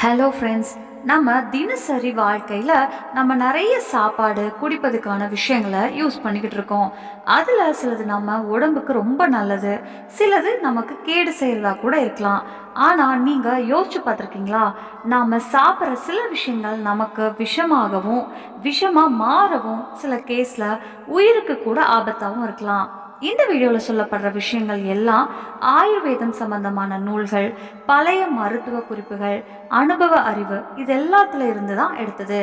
Hello friends நம்ம தினசரி வாழ்க்கையில் நம்ம நிறைய சாப்பாடு குடிப்பதுக்கான விஷயங்களை யூஸ் பண்ணிக்கிட்டு இருக்கோம். அதில் சிலது நம்ம உடம்புக்கு ரொம்ப நல்லது. சிலது நமக்கு கேடு செய்கிறதா கூட இருக்கலாம். ஆனால் நீங்கள் யோசிச்சு பார்த்துருக்கீங்களா? நாம் சாப்பிட்ற சில விஷயங்கள் நமக்கு விஷமாகவும் விஷமாக மாறவும் சில கேஸில் உயிருக்கு கூட ஆபத்தாகவும் இருக்கலாம். இந்த வீடியோவில் சொல்லப்படுற விஷயங்கள் எல்லாம் ஆயுர்வேதம் சம்பந்தமான நூல்கள் பழைய மருத்துவ குறிப்புகள் அனுபவ அறிவு இது எல்லாத்துல இருந்து தான் எடுத்தது.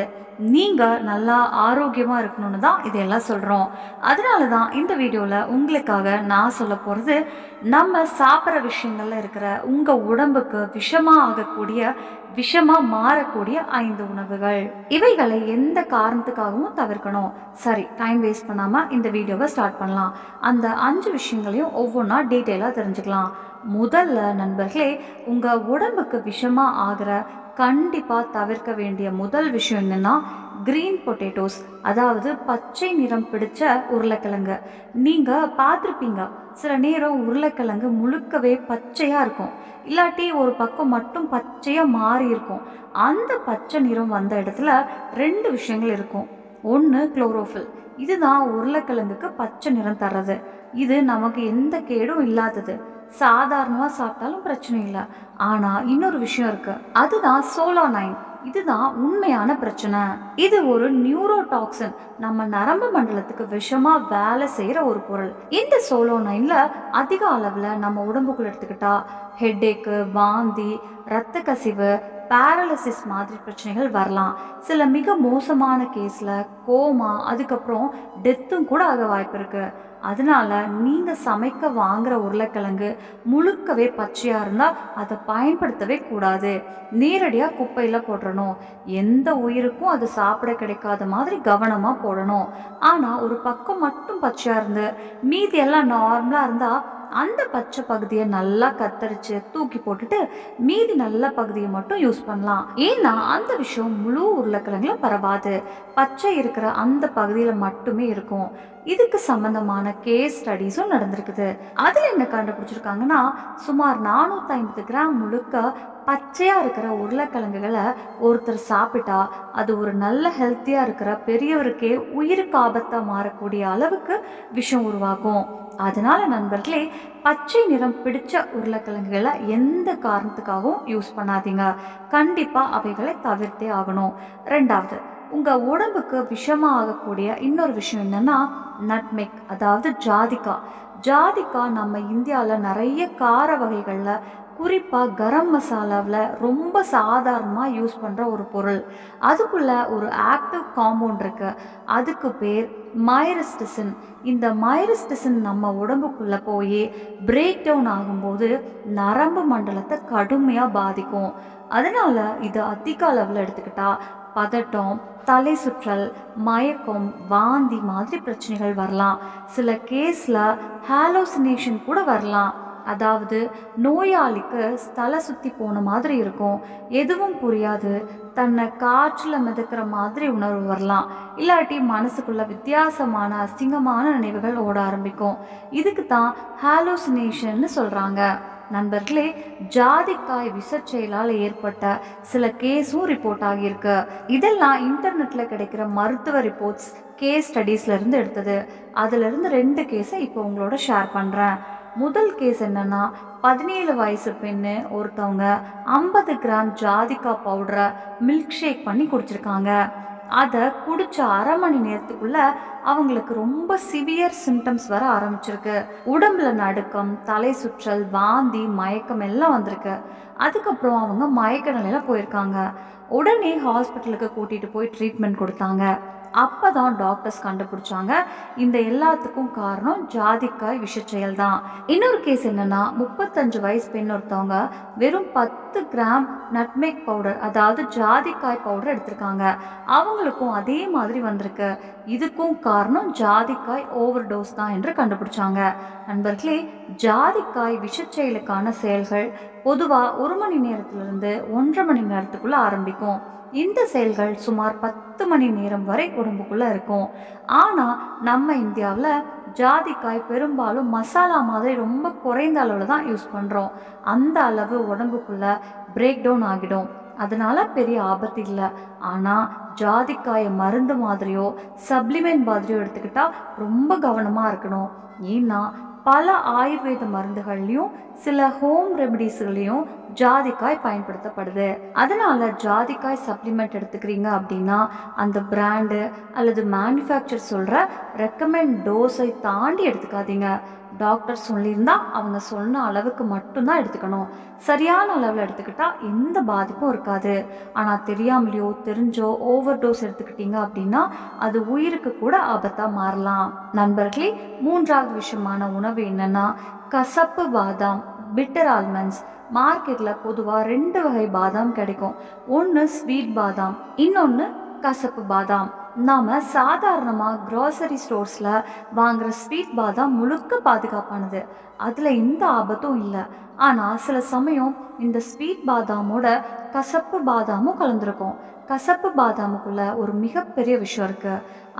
நீங்கள் நல்லா ஆரோக்கியமாக இருக்கணும்னு தான் இதையெல்லாம் சொல்கிறோம் அதனால தான் இந்த வீடியோவில் உங்களுக்காக நான் சொல்ல போகிறது நம்ம சாப்பிட்ற விஷயங்களில் இருக்கிற உங்கள் உடம்புக்கு விஷமாக ஆகக்கூடிய விஷமாக மாறக்கூடிய ஐந்து உணவுகள். இவைகளை எந்த காரணத்துக்காகவும் தவிர்க்கணும். சரி டைம் வேஸ்ட் பண்ணாமல் இந்த வீடியோவை ஸ்டார்ட் பண்ணலாம். அந்த அஞ்சு விஷயங்களையும் ஒவ்வொன்றா டீட்டெயிலாக தெரிஞ்சுக்கலாம். முதல்ல நண்பர்களே உங்கள் உடம்புக்கு விஷமாக ஆகிற கண்டிப்பாக தவிர்க்க வேண்டிய முதல் விஷயம் என்னென்னா க்ரீன் பொட்டேட்டோஸ் அதாவது பச்சை நிறம் பிடிச்ச உருளைக்கிழங்கு. நீங்கள் பார்த்துருப்பீங்க சில நேரம் உருளைக்கிழங்கு முழுக்கவே பச்சையாக இருக்கும். இல்லாட்டி ஒரு பக்கம் மட்டும் பச்சையாக மாறி இருக்கும். அந்த பச்சை நிறம் வந்த இடத்துல ரெண்டு விஷயங்கள் இருக்கும். ஒன்று குளோரோஃபில் இதுதான் உருளைக்கிழங்குக்கு பச்சை நிறம் தர்றது. இது நமக்கு எந்த கேடும் இல்லாதது. சாதாரணமாக சாப்பிட்டாலும் பிரச்சனை இல்லை. ஆனால் இன்னொரு விஷயம் இருக்கு. அதுதான் சோலோனைன் இதுதான் உண்மையான பிரச்சனை. இது ஒரு நியூரோடாக்சின். நம்ம நரம்பு மண்டலத்துக்கு விஷமா வேலை செய்யற ஒரு பொருள். இந்த சோலோ நைன்ல அதிக அளவுல நம்ம உடம்புக்குள்ள எடுத்துக்கிட்டா ஹெட்டேக்கு வாந்தி ரத்த கசிவு பேரலிசிஸ் மாதிரி பிரச்சனைகள் வரலாம். சில மிக மோசமான கேஸில் கோமா அதுக்கப்புறம் டெத்தும் கூட ஆக வாய்ப்பு இருக்குது அதனால நீங்கள் சமைக்க வாங்குற உருளைக்கிழங்கு முழுக்கவே பச்சையாக இருந்தால் அதை பயன்படுத்தவே கூடாது. நேரடியாக குப்பையில் போட்டுறணும். எந்த உயிருக்கும் அது சாப்பிட கிடைக்காத மாதிரி கவனமாக போடணும். ஆனால் ஒரு பக்கம் மட்டும் பச்சையாக இருந்து மீதி எல்லாம் நார்மலாக இருந்தால் அந்த பச்சை பகுதியை நல்லா கத்தரிச்சு தூக்கி போட்டுட்டு மீதி நல்ல பகுதியை மட்டும் யூஸ் பண்ணலாம். ஏன்னா அந்த விஷயம் முழு உருளைக்கிழங்குல பரவாது. பச்சை இருக்கிற அந்த பகுதியில் மட்டுமே இருக்கும். இதுக்கு சம்பந்தமான கேஸ் ஸ்டடீஸும் நடந்திருக்குது. அதில் என்ன கண்டுபிடிச்சிருக்காங்கன்னா சுமார் நானூற்றி ஐம்பது கிராம் முழுக்க பச்சையாக இருக்கிற உருளைக்கிழங்குகளை ஒருத்தர் சாப்பிட்டா அது ஒரு நல்ல ஹெல்த்தியாக இருக்கிற பெரியவருக்கே உயிருக்கு ஆபத்தாக மாறக்கூடிய அளவுக்கு விஷம் உருவாகும். அதனால் நண்பர்களே பச்சை நிறம் பிடிச்ச உருளைக்கிழங்குகளை எந்த காரணத்துக்காகவும் யூஸ் பண்ணாதீங்க. கண்டிப்பாக அவைகளை தவிர்த்தே ஆகணும். ரெண்டாவது உங்கள் உடம்புக்கு விஷமாக ஆகக்கூடிய இன்னொரு விஷயம் என்னென்னா நட்மெக் அதாவது ஜாதிக்காய் ஜாதிக்காய் நம்ம இந்தியாவில் நிறைய கார வகைகளில் குறிப்பாக கரம் மசாலாவில் ரொம்ப சாதாரணமாக யூஸ் பண்ணுற ஒரு பொருள். அதுக்குள்ளே ஒரு ஆக்டிவ் காம்பவுண்ட் இருக்கு. அதுக்கு பேர் மைரஸ்டிசின் இந்த மைரஸ்டிசின் நம்ம உடம்புக்குள்ளே போய் பிரேக் டவுன் ஆகும்போது நரம்பு மண்டலத்தை கடுமையாக பாதிக்கும். அதனால இது அதிக அளவில் எடுத்துக்கிட்டால் பதட்டம் தலை சுற்றல் மயக்கம் வாந்தி மாதிரி பிரச்சனைகள் வரலாம். சில கேஸில் ஹாலோசினேஷன் கூட வரலாம். அதாவது நோயாளிக்கு ஸ்தல சுற்றி போன மாதிரி இருக்கும். எதுவும் புரியாது. தன்னை காற்றில் மிதக்கிற மாதிரி உணர்வு வரலாம். இல்லாட்டி மனசுக்குள்ள வித்தியாசமான அசிங்கமான நினைவுகள் ஓட ஆரம்பிக்கும். இதுக்கு தான் ஹாலோசினேஷன்னு சொல்கிறாங்க நண்பர்களே ஜாதிக்காய் விஷச்செயலால் ஏற்பட்ட சில கேஸும் ரிப்போர்ட் ஆகியிருக்கு. இதெல்லாம் இன்டர்நெட்டில் கிடைக்கிற மருத்துவ ரிப்போர்ட்ஸ் கேஸ் ஸ்டடீஸ்லேருந்து எடுத்தது. அதுலேருந்து ரெண்டு கேஸை இப்போ உங்களோட ஷேர் பண்ணுறேன் முதல் கேஸ் என்னன்னா பதினேழு வயசு பெண்ணு ஒருத்தவங்க ஐம்பது கிராம் ஜாதிக்கா பவுடரை மில்க் ஷேக் பண்ணி குடிச்சிருக்காங்க. அதை குடிச்ச அரை மணி நேரத்துக்குள்ள அவங்களுக்கு ரொம்ப சிவியர் சிம்டம்ஸ் வர ஆரம்பிச்சிருக்கு. உடம்புல நடுக்கம் தலை சுற்றல் வாந்தி மயக்கம் எல்லாம் வந்திருக்கு. அதுக்கப்புறம் அவங்க மயக்க நிலையில் போயிருக்காங்க. உடனே ஹாஸ்பிட்டலுக்கு கூட்டிகிட்டு போய் ட்ரீட்மெண்ட் கொடுத்தாங்க. அப்போ தான் டாக்டர்ஸ் கண்டுபிடிச்சாங்க. இந்த எல்லாத்துக்கும் காரணம் ஜாதிக்காய் விஷச்செயல் தான் இன்னொரு கேஸ் என்னென்னா முப்பத்தஞ்சு வயசு பெண் ஒருத்தவங்க வெறும் பத்து கிராம் நட்மேக் பவுடர் அதாவது ஜாதிக்காய் பவுடர் எடுத்திருக்காங்க. அவங்களுக்கும் அதே மாதிரி வந்திருக்கு. இதுக்கும் காரணம் ஜாதிக்காய் ஓவர் டோஸ் தான் என்று கண்டுபிடிச்சாங்க. நண்பர்களே ஜாதிக்காய் விஷச்செயலுக்கான செயல்கள் பொதுவாக ஒரு மணி நேரத்திலிருந்து ஒன்றரை மணி நேரத்துக்குள்ள ஆரம்பிக்கும். இந்த செயல்கள் சுமார் பத்து மணி நேரம் வரை உடம்புக்குள்ள இருக்கும். ஆனால் நம்ம இந்தியாவில் ஜாதிக்காய் பெரும்பாலும் மசாலா மாதிரி ரொம்ப குறைந்த அளவில் தான் யூஸ் பண்ணுறோம் அந்த அளவு உடம்புக்குள்ள பிரேக் டவுன் ஆகிடும். அதனால பெரிய ஆபத்து இல்லை. ஆனால் ஜாதிக்காயை மருந்து மாதிரியோ சப்ளிமெண்ட் மாதிரியோ எடுத்துக்கிட்டால் ரொம்ப கவனமாக இருக்கணும். ஏன்னா பல ஆயுர்வேத மருந்துகள்லையும் சில ஹோம் ரெமடிஸ்களையும் ஜாதிக்காய் பயன்படுத்தப்படுது. அதனால ஜாதிக்காய் சப்ளிமெண்ட் எடுத்துக்கிறீங்க அப்படின்னா அந்த பிராண்டு அல்லது மேனுஃபேக்சர் சொல்கிற ரெக்கமெண்ட் டோஸை தாண்டி எடுத்துக்காதீங்க. டாக்டர் சொல்லியிருந்தா அவங்க சொன்ன அளவுக்கு மட்டும்தான் எடுத்துக்கணும். சரியான அளவில் எடுத்துக்கிட்டா எந்த பாதிப்பும் இருக்காது. ஆனால் தெரியாமலையோ தெரிஞ்சோ ஓவர் டோஸ் எடுத்துக்கிட்டீங்க அப்படின்னா அது உயிருக்கு கூட ஆபத்தாக மாறலாம். நண்பர்களே மூன்றாவது விஷயமான உணவு என்னன்னா கசப்பு பாதாம் பிட்டர் ஆல்மண்ட்ஸ் மார்க்கெட்டில் பொதுவாக ரெண்டு வகை பாதாம் கிடைக்கும். ஒன்று ஸ்வீட் பாதாம் இன்னொன்று கசப்பு பாதாம். நாம் சாதாரணமாக க்ராசரி ஸ்டோர்ஸில் வாங்குற ஸ்வீட் பாதாம் முழுக்க பாதுகாப்பானது. அதில் எந்த ஆபத்தும் இல்லை. ஆனால் சில சமயம் இந்த ஸ்வீட் பாதாமோட கசப்பு பாதாமும் கலந்துருக்கும். கசப்பு பாதாமுக்குள்ள ஒரு மிகப்பெரிய விஷயம் இருக்கு.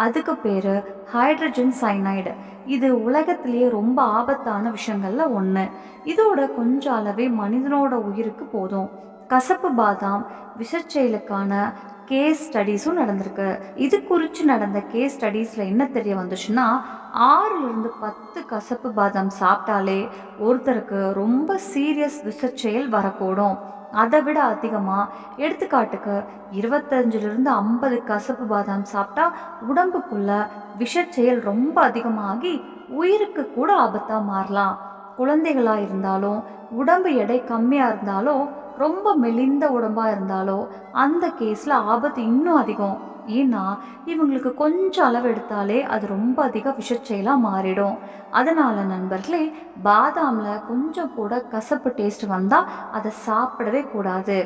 அதுக்கு பேர் ஹைட்ரஜன் சைனைடு இது உலகத்திலேயே ரொம்ப ஆபத்தான விஷயங்கள்ல ஒன்று இதோட கொஞ்ச அளவே மனிதனோட உயிருக்கு போதும். கசப்பு பாதாம் விஷச்செயலுக்கான கேஸ் ஸ்டடீஸும் நடந்திருக்கு. இது குறித்து நடந்த கேஸ் ஸ்டடீஸில் என்ன தெரிய வந்துச்சுன்னா ஆறுலேருந்து பத்து கசப்பு பாதாம் சாப்பிட்டாலே ஒருத்தருக்கு ரொம்ப சீரியஸ் விஷச்செயல் வரக்கூடும். அதை விட அதிகமாக எடுத்துக்காட்டுக்கு இருபத்தஞ்சிலிருந்து ஐம்பது கசப்பு பாதாம் சாப்பிட்டா உடம்புக்குள்ள விஷச்செயல் ரொம்ப அதிகமாகி உயிருக்கு கூட ஆபத்தாக மாறலாம். குழந்தைகளாக இருந்தாலும் உடம்பு எடை கம்மியாக இருந்தாலும் ரொம்ப மெலிந்த உடம்பாக இருந்தாலோ அந்த கேஸில் ஆபத்து இன்னும் அதிகம். ஏன்னா இவங்களுக்கு கொஞ்சம் அளவு எடுத்தாலே அது ரொம்ப அதிக விஷச்செயலாக மாறிடும். அதனால் நண்பர்களே பாதாமில் கொஞ்சம் கூட கசப்பு டேஸ்ட் வந்தால் அதை சாப்பிடவே கூடாது.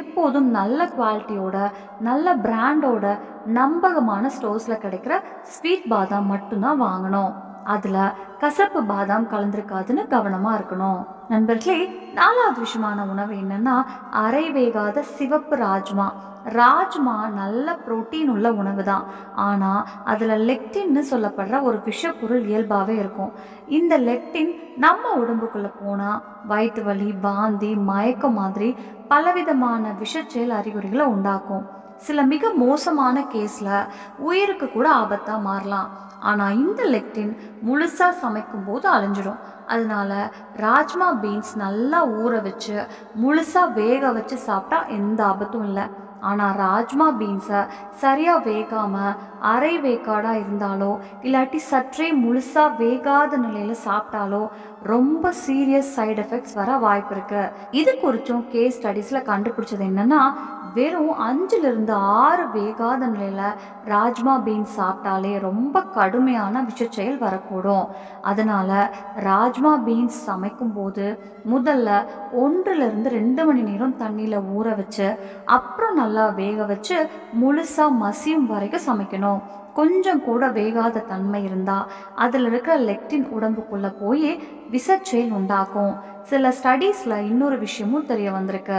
எப்போதும் நல்ல குவாலிட்டியோட நல்ல பிராண்டோட நம்பகமான ஸ்டோர்ஸில் கிடைக்கிற ஸ்வீட் பாதாம் மட்டும்தான் வாங்கணும். அதில் கசப்பு பாதாம் கலந்துருக்காதுன்னு கவனமாக இருக்கணும். நண்பர்களே நாலாவது விஷயமான உணவு என்னன்னா அரை வேகாத சிவப்பு ராஜ்மா. ராஜ்மா நல்ல புரோட்டீன் உள்ள உணவு தான் ஆனால் அதில் லெக்டின்னு சொல்லப்படுற ஒரு விஷப்பொருள் இயல்பாகவே இருக்கும். இந்த லெக்டின் நம்ம உடம்புக்குள்ளே போனால் வயிற்று வலி வாந்தி மயக்கம் மாதிரி பலவிதமான விஷச்செயல் அறிகுறிகளை உண்டாக்கும். சில மிக மோசமான கேஸில் உயிருக்கு கூட ஆபத்தாக மாறலாம். ஆனால் இந்த லெக்டின் முழுசாக சமைக்கும் போது அழிஞ்சிடும். அதனால ராஜ்மா பீன்ஸ் நல்லா ஊற வச்சு முழுசாக வேக வச்சு சாப்பிட்டா எந்த ஆபத்தும் இல்லை. ஆனால் ராஜ்மா பீன்ஸை சரியாக வேகாமல் அரை வேக்காடாக இருந்தாலோ இல்லாட்டி சற்றே முழுசாக வேகாத நிலையில் சாப்பிட்டாலோ ரொம்ப சீரியஸ் சைடு எஃபெக்ட்ஸ் வர வாய்ப்பு இருக்குது இது குறித்தும் கேஸ் ஸ்டடீஸில் கண்டுபிடிச்சது என்னென்னா வெறும் அஞ்சுலேருந்து ஆறு வேகாத நிலையில் ராஜ்மா பீன்ஸ் சாப்பிட்டாலே ரொம்ப கடுமையான விஷச்செயல் வரக்கூடும். அதனால் ராஜ்மா பீன்ஸ் சமைக்கும்போது முதல்ல ஒன்றுலேருந்து ரெண்டு மணி நேரம் தண்ணியில் ஊற வச்சு அப்புறம் நல்லா வேக வச்சு முழுசாக மசியும் வரைக்கும் சமைக்கணும். கொஞ்சம் கூட வேகாத தன்மை இருந்தால் அதில் இருக்கிற லெக்டின் உடம்புக்குள்ளே போய் விசச்செயல் உண்டாக்கும் சில ஸ்டடீஸில் இன்னொரு விஷயமும் தெரிய வந்திருக்கு.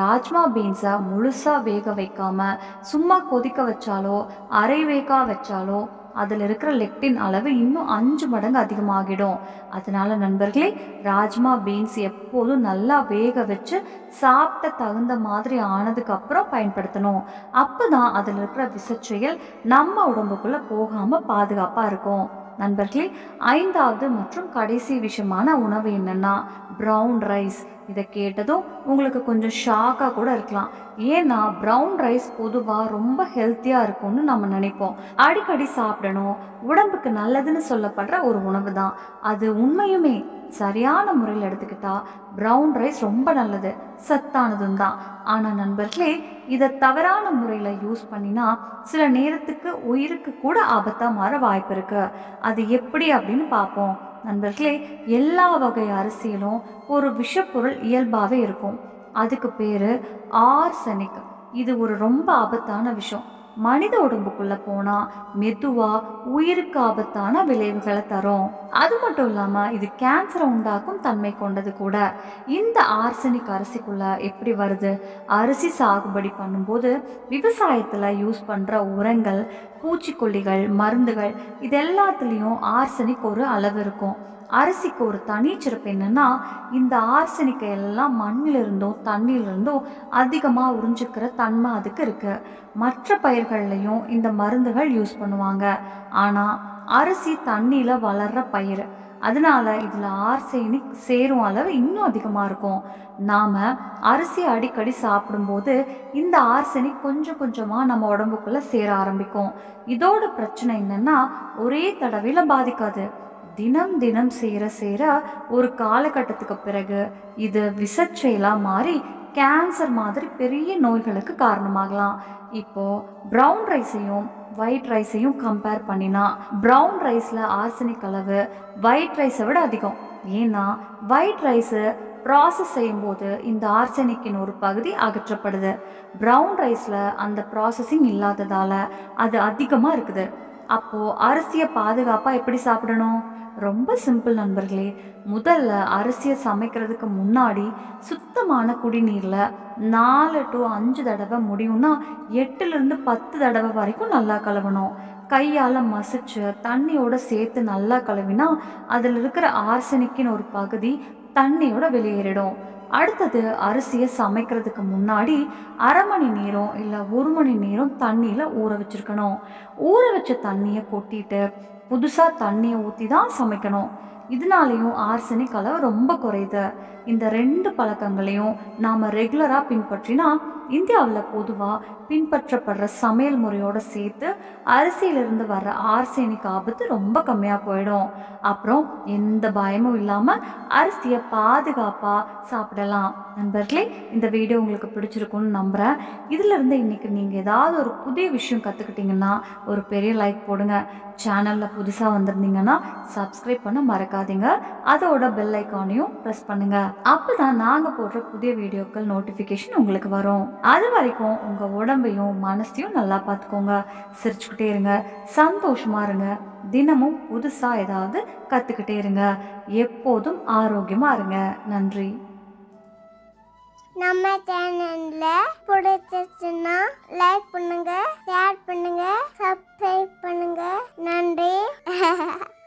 ராஜ்மா பீன்ஸை முழுசாக வேக வைக்காம சும்மா கொதிக்க வச்சாலோ அரை வேகா வச்சாலோ அதில் இருக்கிற லெக்டின் அளவு இன்னும் அஞ்சு மடங்கு அதிகமாகிடும். அதனால நண்பர்களே ராஜ்மா பீன்ஸ் எப்போதும் நல்லா வேக வச்சு சாப்பிட்ட தகுந்த மாதிரி ஆனதுக்கு அப்புறம் பயன்படுத்தணும். அப்போ தான் அதில் இருக்கிற விசச்செயல் நம்ம உடம்புக்குள்ளே போகாமல் பாதுகாப்பாக இருக்கும். நண்பர்களே ஐந்தாவது மற்றும் கடைசி விஷயமான உணவு என்னென்னா ப்ரௌன் ரைஸ் இதை கேட்டதும் உங்களுக்கு கொஞ்சம் ஷாக்காக கூட இருக்கலாம். ஏன்னா ப்ரௌன் ரைஸ் பொதுவாக ரொம்ப ஹெல்த்தியாக இருக்கும்னு நம்ம நினைப்போம். அடிக்கடி சாப்பிடணும். உடம்புக்கு நல்லதுன்னு சொல்லப்படுற ஒரு உணவு தான். அது உண்மையுமே சரியான முறையில் எடுத்துக்கிட்டா ப்ரௌன் ரைஸ் ரொம்ப நல்லது. சத்தானதும் தான். ஆனால் நண்பர்களே இதை தவறான முறையில் யூஸ் பண்ணினா சில நேரத்துக்கு உயிருக்கு கூட ஆபத்தாக மாற வாய்ப்பு இருக்குது அது எப்படி அப்படின்னு பார்ப்போம். நண்பர்களே எல்லா வகை அரிசியிலும் ஒரு விஷப்பொருள் இயல்பாகவே இருக்கும். அதுக்கு பேர் ஆர்சனிக். இது ஒரு ரொம்ப ஆபத்தான விஷயம் மனித உடம்புக்குள்ள போனா மெதுவா உயிருக்கு ஆபத்தான விளைவுகளை தரும். அது மட்டும் இல்லாம இது கேன்சரை உண்டாக்கும் தன்மை கொண்டது கூட. இந்த ஆர்சனிக் அரிசிக்குள்ள எப்படி வருது? அரிசி சாகுபடி பண்ணும்போது விவசாயத்துல யூஸ் பண்ற உரங்கள் பூச்சிக்கொல்லிகள் மருந்துகள் இது எல்லாத்துலேயும் ஆர்சனிக் ஒரு அளவு இருக்கும். அரிசிக்கு ஒரு தனி சிறப்பு என்னென்னா இந்த ஆர்சனிக்கை எல்லாம் மண்ணிலிருந்தும் தண்ணியிலிருந்தும் அதிகமாக உறிஞ்சிக்கிற தன்மை அதுக்கு இருக்குது மற்ற பயிர்கள்லையும் இந்த மருந்துகள் யூஸ் பண்ணுவாங்க. ஆனால் அரிசி தண்ணியில் வளர்ற பயிர் அதனால இதில் ஆர்சேனிக் சேரும் அளவு இன்னும் அதிகமாக இருக்கும். நாம் அரிசி அடிக்கடி சாப்பிடும்போது இந்த ஆர்சனிக் கொஞ்சம் கொஞ்சமாக நம்ம உடம்புக்குள்ளே சேர ஆரம்பிக்கும். இதோட பிரச்சனை என்னன்னா ஒரே தடவையில் பாதிக்காது. தினம் தினம் சேர சேர ஒரு காலகட்டத்துக்கு பிறகு இது விசச்செயலாக மாறி கேன்சர் மாதிரி பெரிய நோய்களுக்கு காரணமாகலாம். இப்போ ப்ரௌன் ரைஸையும் ஒயிட் ரைஸையும் கம்பேர் பண்ணினா ப்ரௌன் ரைஸில் ஆர்சனிக் அளவு ஒயிட் ரைஸை விட அதிகம். ஏன்னா ஒயிட் ரைஸு ப்ராசஸ் செய்யும்போது இந்த ஆர்சனிக்கின் ஒரு பகுதி அகற்றப்படுது. ப்ரௌன் ரைஸில் அந்த ப்ராசஸிங் இல்லாததால் அது அதிகமாக இருக்குது. அப்போது அரிசியை பாதுகாப்பாக எப்படி சாப்பிடணும்? ரொம்ப சிம்பிள் நண்பர்களே முதல்ல அரிசியை சமைக்கிறதுக்கு முன்னாடி சுத்தமான குடிநீரில் நாலு டு அஞ்சு தடவை முடியும்னா எட்டுலேருந்து பத்து தடவை வரைக்கும் நல்லா கழுவணும். கையால் மசிச்சு தண்ணியோட சேர்த்து நல்லா கழுவினா அதில் இருக்கிற ஆர்சனிக்கின் ஒரு பகுதி தண்ணியோட வெளியேறிடும். அடுத்தது அரிசியை சமைக்கிறதுக்கு முன்னாடி அரை மணி நேரம் இல்லை ஒரு மணி நேரம் தண்ணியில் ஊற வச்சிருக்கணும். ஊற வச்ச தண்ணியை கொட்டிட்டு புதுசாக தண்ணியை ஊற்றி தான் சமைக்கணும். இதனாலேயும் ஆர்சனிக் அளவு ரொம்ப குறையுது. இந்த ரெண்டு பழக்கங்களையும் நாம் ரெகுலராக பின்பற்றினா இந்தியாவில் பொதுவாக பின்பற்றப்படுற சமையல் முறையோடு சேர்த்து அரிசியிலிருந்து வர்ற ஆர்சேனிக் ஆபத்து ரொம்ப கம்மியாக போயிடும். அப்புறம் எந்த பயமும் இல்லாமல் அரிசியை பாதுகாப்பாக சாப்பிடலாம். நண்பர்களே இந்த வீடியோ உங்களுக்கு பிடிச்சிருக்கும்னு நம்புகிறேன் இதிலிருந்து இன்றைக்கி நீங்கள் ஏதாவது ஒரு புதிய விஷயம் கற்றுக்கிட்டிங்கன்னா ஒரு பெரிய லைக் போடுங்க. சேனலில் புதுசாக வந்திருந்தீங்கன்னா சப்ஸ்கிரைப் பண்ண மறக்காதீங்க. அதோட பெல் ஐக்கானையும் ப்ரெஸ் பண்ணுங்கள் அப்போ தான் நாங்கள் போடுற புதிய வீடியோக்கள் நோட்டிஃபிகேஷன் உங்களுக்கு வரும். அது வரைக்கும் உங்கள் உடம்பையும் மனசையும் நல்லா பார்த்துக்கோங்க. சிரிச்சுக்கிட்டே இருங்க. சந்தோஷமாக இருங்க. தினமும் புதுசாக ஏதாவது கற்றுக்கிட்டே இருங்க. எப்போதும் ஆரோக்கியமாக இருங்க. நன்றி. நம்ம சேனல்ல பிடிச்சிருச்சுன்னா லைக் பண்ணுங்க ஷேர் பண்ணுங்க சப்ஸ்கிரைப் பண்ணுங்க.